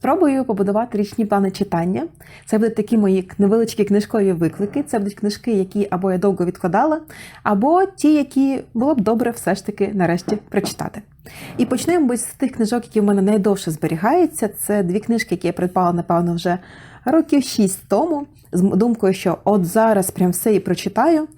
Спробую побудувати річні плани читання. Це будуть такі мої невеличкі книжкові виклики. Це будуть книжки, які або я довго відкладала, або ті, які було б добре все ж таки нарешті прочитати. І почнемо з тих книжок, які в мене найдовше зберігаються. Це дві книжки, які я придбала, напевно, вже років шість тому, з думкою, що от зараз прям все і прочитаю.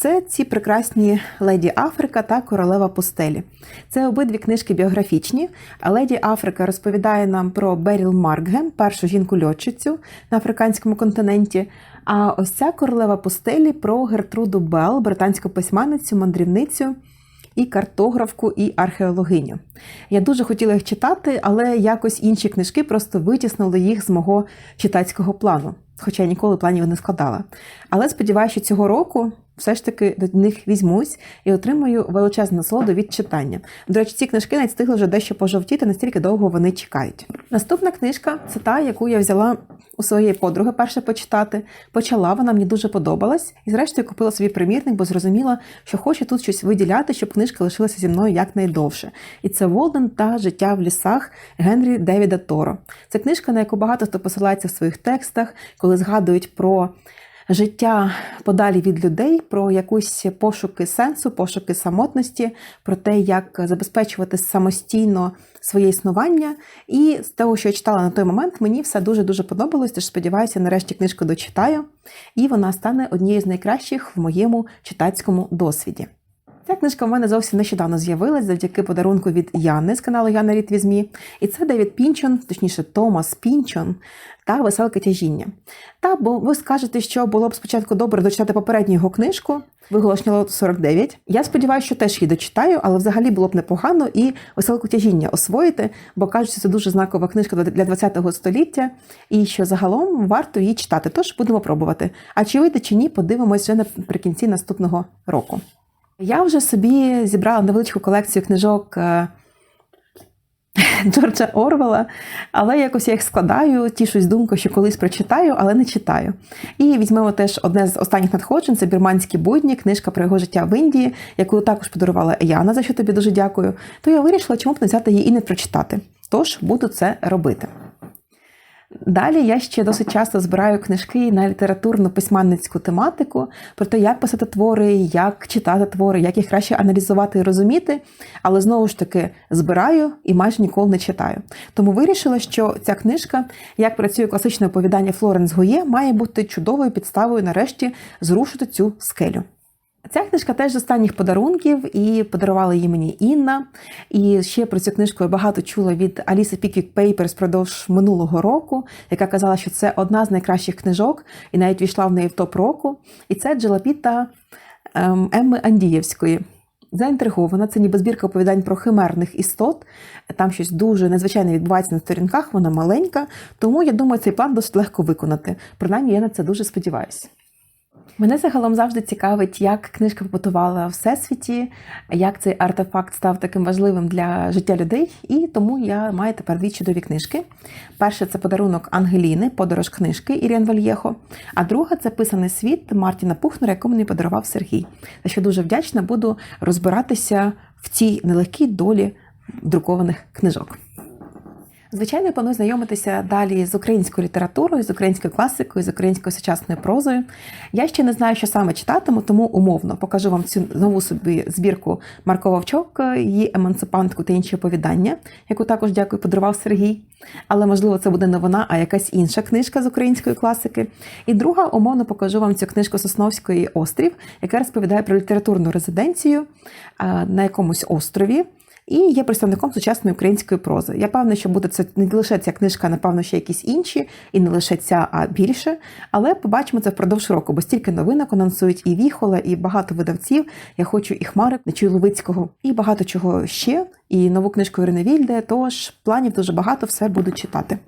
Це ці прекрасні Леді Африка та Королева пустелі. Це обидві книжки біографічні. Леді Африка розповідає нам про Беріл Маркгем, першу жінку-льотчицю на африканському континенті. А ось ця королева пустелі про Гертруду Белл, британську письменницю, мандрівницю. І картографку, і археологиню. Я дуже хотіла їх читати, але якось інші книжки просто витіснили їх з мого читацького плану, хоча я ніколи планів не складала. Але сподіваюся, що цього року все ж таки до них візьмусь і отримую величезну насолоду від читання. До речі, ці книжки навіть встигли вже дещо пожовтіти, настільки довго вони чекають. Наступна книжка це та, яку я взяла у своєї подруги перше почитати. Почала, вона мені дуже подобалась, і зрештою купила собі примірник, бо зрозуміла, що хоче тут щось виділяти, щоб книжка лишилася зі мною якнайдовше. І це Волден та життя в лісах Генрі Девіда Торо. Це книжка, на яку багато хто посилається в своїх текстах, коли згадують про життя подалі від людей, про якусь пошуки сенсу, пошуки самотності, про те, як забезпечувати самостійно своє існування. І з того, що я читала на той момент, мені все дуже дуже подобалось. Тож сподіваюся, нарешті книжку дочитаю, і вона стане однією з найкращих в моєму читацькому досвіді. Ця книжка в мене зовсім нещодавно з'явилась завдяки подарунку від Яни з каналу Яна Рід Візьмі. І це Девід Пінчон, точніше Томас Пінчон та Веселке тяжіння. Та бо ви скажете, що було б спочатку добре дочитати попередню його книжку, виголошення 49. Я сподіваюся, що теж її дочитаю, але взагалі було б непогано і веселку тяжіння освоїти, бо кажуть, що це дуже знакова книжка для 20-го століття, і що загалом варто її читати. Тож будемо пробувати. А чи вийде чи ні, подивимось вже наприкінці наступного року. Я вже собі зібрала невеличку колекцію книжок е, Джорджа Орвела, але якось я їх складаю, тішусь думкою, що колись прочитаю, але не читаю. І візьмемо теж одне з останніх надходжень це бірманські будні, книжка про його життя в Індії, яку також подарувала Яна, за що тобі дуже дякую. То я вирішила, чому б не взяти її і не прочитати. Тож буду це робити. Далі я ще досить часто збираю книжки на літературну письменницьку тематику про те, як писати твори, як читати твори, як їх краще аналізувати і розуміти. Але знову ж таки збираю і майже ніколи не читаю. Тому вирішила, що ця книжка, як працює класичне оповідання Флоренс Гує, має бути чудовою підставою нарешті зрушити цю скелю. Ця книжка теж з останніх подарунків, і подарувала її мені Інна. І ще про цю книжку я багато чула від Аліси Піквік Пейперс впродовж минулого року, яка казала, що це одна з найкращих книжок, і навіть війшла в неї в топ року. І це Джелапіта ем, Емми Андієвської. Заінтригована, це ніби збірка оповідань про химерних істот. Там щось дуже незвичайне відбувається на сторінках, вона маленька. Тому я думаю, цей план досить легко виконати. Принаймні, я на це дуже сподіваюся. Мене загалом завжди цікавить, як книжка побутувала в всесвіті, як цей артефакт став таким важливим для життя людей, і тому я маю тепер дві чудові книжки. Перше це подарунок Ангеліни, подорож книжки Іріан Вальєхо. А друга це писаний світ Мартіна Пухнера, яку мені подарував Сергій. За що дуже вдячна буду розбиратися в цій нелегкій долі друкованих книжок. Звичайно, я планую знайомитися далі з українською літературою, з українською класикою, з українською сучасною прозою. Я ще не знаю, що саме читатиму, тому умовно покажу вам цю нову собі збірку Марко Вовчок, її емансипантку та інші оповідання, яку також дякую, подарував Сергій. Але можливо це буде не вона, а якась інша книжка з української класики. І друга умовно покажу вам цю книжку Сосновської Острів, яка розповідає про літературну резиденцію на якомусь острові і є представником сучасної української прози. Я певна, що буде це не лише ця книжка, напевно, ще якісь інші, і не лише ця, а більше. Але побачимо це впродовж року, бо стільки новинок анонсують і Віхола, і багато видавців. Я хочу і Хмари, Нечую Ловицького, і багато чого ще. І нову книжку Ірини Вільде. Тож планів дуже багато, все буду читати.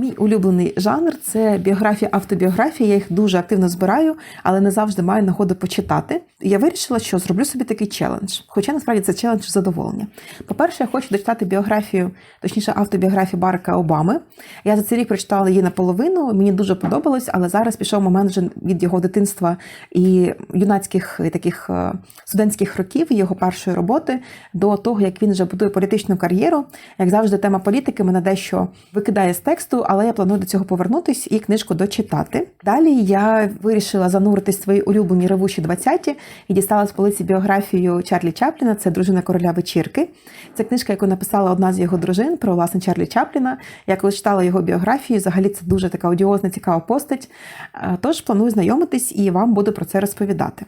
Мій улюблений жанр це біографія, автобіографія. Я їх дуже активно збираю, але не завжди маю нагоду почитати. Я вирішила, що зроблю собі такий челендж. Хоча насправді це челендж задоволення. По-перше, я хочу дочитати біографію, точніше, автобіографію Барака Обами. Я за цей рік прочитала її наполовину. Мені дуже подобалось, але зараз пішов момент вже від його дитинства і юнацьких і таких е, студентських років його першої роботи до того, як він вже будує політичну кар'єру. Як завжди, тема політики мене дещо викидає з тексту, але я планую до цього повернутись і книжку дочитати. Далі я вирішила зануритись в свої улюблені ревущі 20-ті і дістала з полиці біографію Чарлі Чапліна. Це дружина короля вечірки. Це книжка, яку написала одна з його дружин про власне Чарлі Чапліна. Я коли читала його біографію, взагалі це дуже така одіозна, цікава постать. Е, Тож планую знайомитись і вам буду про це розповідати.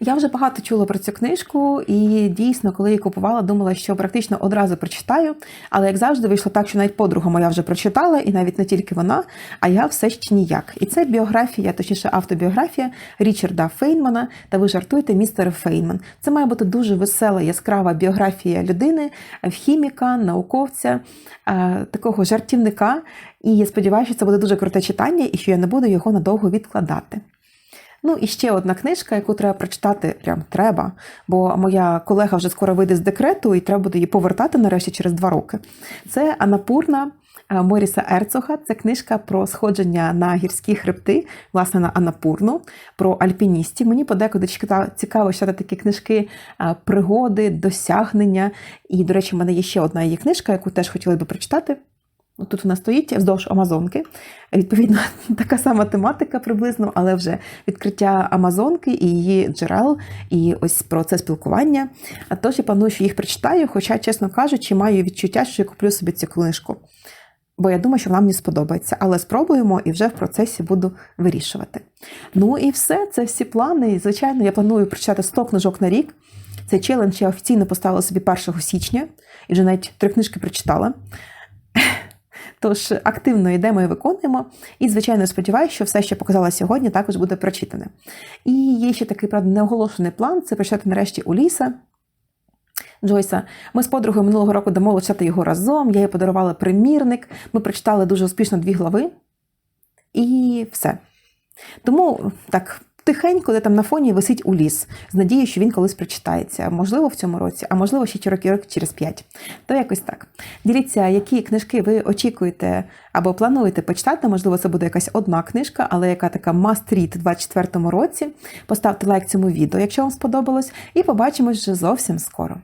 Я вже багато чула про цю книжку, і дійсно, коли її купувала, думала, що практично одразу прочитаю. Але як завжди, вийшло так, що навіть подруга моя вже прочитала, і навіть не тільки вона, а я все ще ніяк. І це біографія, точніше, автобіографія Річарда Фейнмана. Та ви жартуєте, містер Фейнман. Це має бути дуже весела, яскрава біографія людини, хіміка, науковця, е, такого жартівника. І я сподіваюся, що це буде дуже круте читання, і що я не буду його надовго відкладати. Ну і ще одна книжка, яку треба прочитати, прям треба, бо моя колега вже скоро вийде з декрету, і треба буде її повертати нарешті через два роки. Це Анапурна е, Моріса Ерцога. Це книжка про сходження на гірські хребти, власне, на Анапурну, про альпіністів. Мені подекуди цікаво читати такі книжки е, пригоди, досягнення. І, до речі, в мене є ще одна її книжка, яку теж хотіла би прочитати. Тут вона стоїть вздовж Амазонки. Відповідно, така сама тематика приблизно, але вже відкриття Амазонки і її джерел, і ось про це спілкування. А тож я планую, що їх прочитаю, хоча, чесно кажучи, маю відчуття, що я куплю собі цю книжку. Бо я думаю, що вона мені сподобається. Але спробуємо і вже в процесі буду вирішувати. Ну і все, це всі плани. Звичайно, я планую прочитати 100 книжок на рік. Цей челендж я офіційно поставила собі 1 січня і вже навіть три книжки прочитала. Тож активно йдемо і виконуємо. І, звичайно, сподіваюся, що все, що показала сьогодні, також буде прочитане. І є ще такий правда неоголошений план це прочитати нарешті Уліса. Джойса. Ми з подругою минулого року домовилися читати його разом. Я їй подарувала примірник. Ми прочитали дуже успішно дві глави. І все. Тому так. Тихенько, де там на фоні висить у ліс, з надією, що він колись прочитається. Можливо, в цьому році, а можливо, ще роки через п'ять. То якось так. Діліться, які книжки ви очікуєте або плануєте почитати. Можливо, це буде якась одна книжка, але яка така must read у 2024 році. Поставте лайк цьому відео, якщо вам сподобалось, і побачимось вже зовсім скоро.